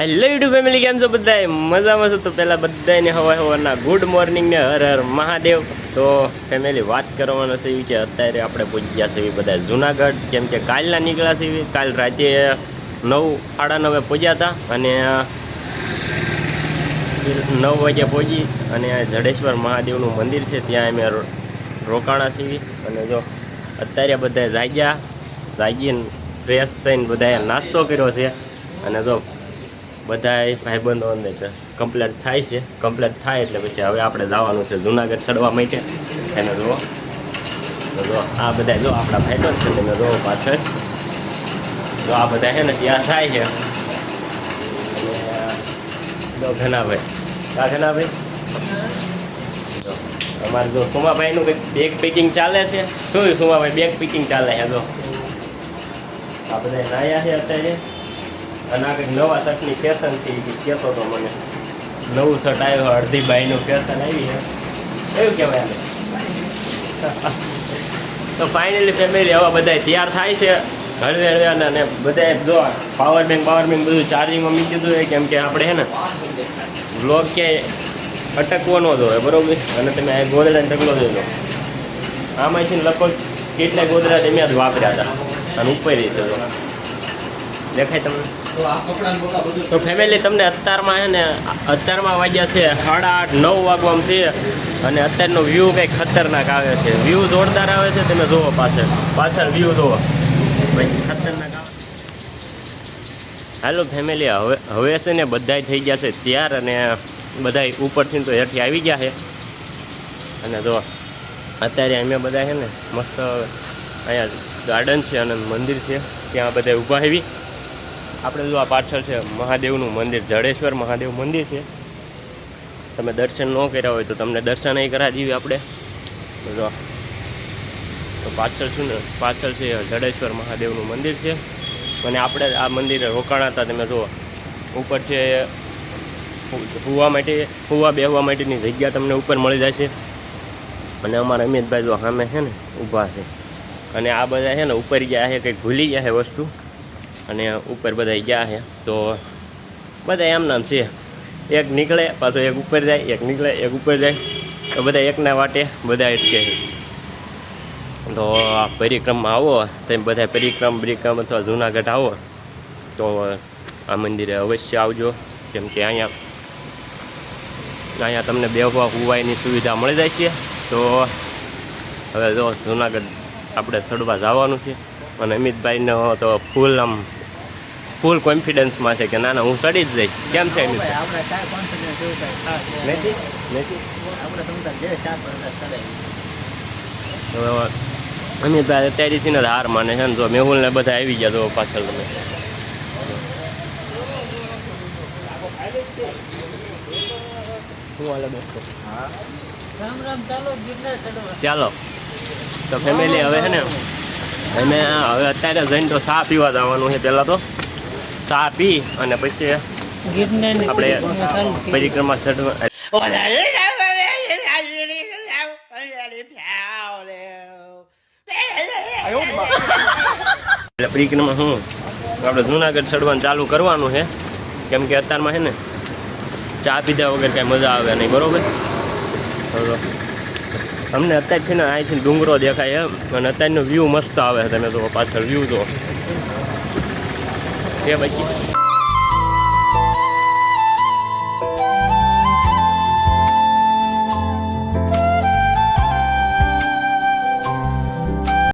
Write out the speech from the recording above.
Hello YouTube family કેમ છો બધાય? મજામાં છો તો પહેલાં બધાને હવા હવાના ગુડ મોર્નિંગ ને હર હર મહાદેવ. તો ફેમિલી વાત કરવાનો છે કે અત્યારે આપણે પહોંચી ગયા છે એવી બધા જુનાગઢ, કેમ કે કાલના નીકળ્યા છે કાલ રાતે નવ સાડા નવે પહોંચ્યા હતા અને નવ વાગે પહોંચી અને જડેશ્વર મહાદેવનું મંદિર છે, ત્યાં અમે રોકાણા છીએ. અને જો અત્યારે બધા જાગ્યા, જાગીને ફ્રેશ થઈને બધાએ નાસ્તો કર્યો છે. અને જો બધાય ભાઈબંધોને કમ્પ્લેટ થાય છે. કમ્પ્લેટ થાય એટલે પછી હવે આપણે જવાનું છે જુનાગઢ ચડવા માટે. એને જુઓ જો આ બધા જો આપણા ભાઈબંધ છે તમે જુઓ પાછળ. જો આ બધા છે ને ત્યાં થાય છે. જો ઘનાભાઈ. ઘનાભાઈ? જો, અમારે જો સોમાભાઈનું કંઈક બેગ પેકિંગ ચાલે છે. શું સોમાભાઈ બેગ પેકિંગ ચાલે છે, જો. આ બધા નાયા છે અત્યારે. અને આ કંઈક નવા શર્ટની ફેશન છે એ કહેતો હતો મને. નવું શર્ટ આવ્યું, અડધી બાઈનું ફેશન આવી છે. એવું કહેવાય તો ફાઇનલી ફેમિલી હવે બધા તૈયાર થાય છે. હળવે હળવે અને બધાએ જો પાવર બેંક પાવર બેંક બધું ચાર્જિંગમાં મૂકી દીધું હોય, કેમ કે આપણે હે ને બ્લોગ ક્યાંય અટકવો ન હોય બરોબર? અને તમે આ ગોદડાને ઢગલો જોઈ લો ને લગભગ કેટલા ગોદડા તમે જ વાપર્યા હતા. અને ઉપર છે જો. દેખાય તમને? તો ફેમિલી તમને અત્યારમાં છે ને, અત્યારમાં વાગ્યા છે સાડા આઠ, નવ વાગવામાં છે અને અત્યારનો વ્યૂ કંઈક ખતરનાક આવે છે. વ્યૂ જોરદાર આવે છે, તમે જુઓ પાછળ. પાછળ વ્યૂ જુઓ. ખતરનાક આવે. હાલો ફેમિલી હવે હવે છે ને બધાય થઈ ગયા છે ત્યાર અને બધાય ઉપરથી તો હેઠી આવી ગયા છે. અને જો, અત્યારે અમે બધા છે ને મસ્ત, અહીંયા ગાર્ડન છે અને મંદિર છે. ત્યાં બધા ઊભા આવી આપણે જો આ પાછળ છે, મહાદેવનું મંદિર, જડેશ્વર મહાદેવ મંદિર છે. તમે દર્શન ન કર્યા હોય તો તમને દર્શન એ કરાવી દીધી આપણે. જો તો પાછળ શું ને? પાછળ છે, જડેશ્વર મહાદેવનું મંદિર છે. અને આપણે આ મંદિરે રોકાણા હતા, તમે જુઓ. ઉપર છે, હોવા માટે, હોવા બેહવા માટેની જગ્યા તમને ઉપર મળી જાય છે અને અમારા અમિતભાઈ જો સામે છે ને, ઊભા છે. અને આ બધા છે ને, ઉપર ગયા છે, કંઈક ભૂલી ગયા છે વસ્તુ. અને ઉપર બધા ગયા છે. તો બધા એમ નામ છે. એક નીકળે, પાછો એક ઉપર જાય, એક નીકળે, એક ઉપર જાય. તો બધા એકના વાટે બધા અટકે તો આ પરિક્રમમાં આવો, તમે બધા પરિક્રમ પરિક્રમ અથવા જુનાગઢ આવો. તો આ મંદિરે અવશ્ય આવજો, કેમ કે અહીંયા અહીંયા તમને બેહવા હુવાયની સુવિધા મળી જાય છે. તો હવે જો જુનાગઢ આપણે ચડવા જવાનું છે. અને અમિતભાઈનો તો ફૂલ આમ ફૂલ કોન્ફિડન્સમાં છે કે ના ના હું ચડી જ જઈશ. કેમ છે ખાસ નથી નથી. ચડાવી તો અત્યારેથી ને હાર માને છે ને જો મેહુલ ને બધા આવી ગયા તો પાછળ તમે. ચાલો તો ફેમિલી હવે છે ને અમે હવે અત્યારે જઈને તો ચા પીવા જવાનું છે પહેલાં તો. ચા પી અને પછી આપણે પરિક્રમા એટલે પરિક્રમા હું આપણે જુનાગઢ ચડવાનું ચાલુ કરવાનું છે. કેમ કે અત્યારમાં છે ને ચા પીધા વગર કાંઈ મજા આવે નહીં બરોબર? અમને અત્યારથી ને અહીંથી ડુંગરો દેખાય એમ અને અત્યારનો વ્યૂ મસ્ત આવે છે તમે તો પાછળ વ્યૂ જો છે બાકી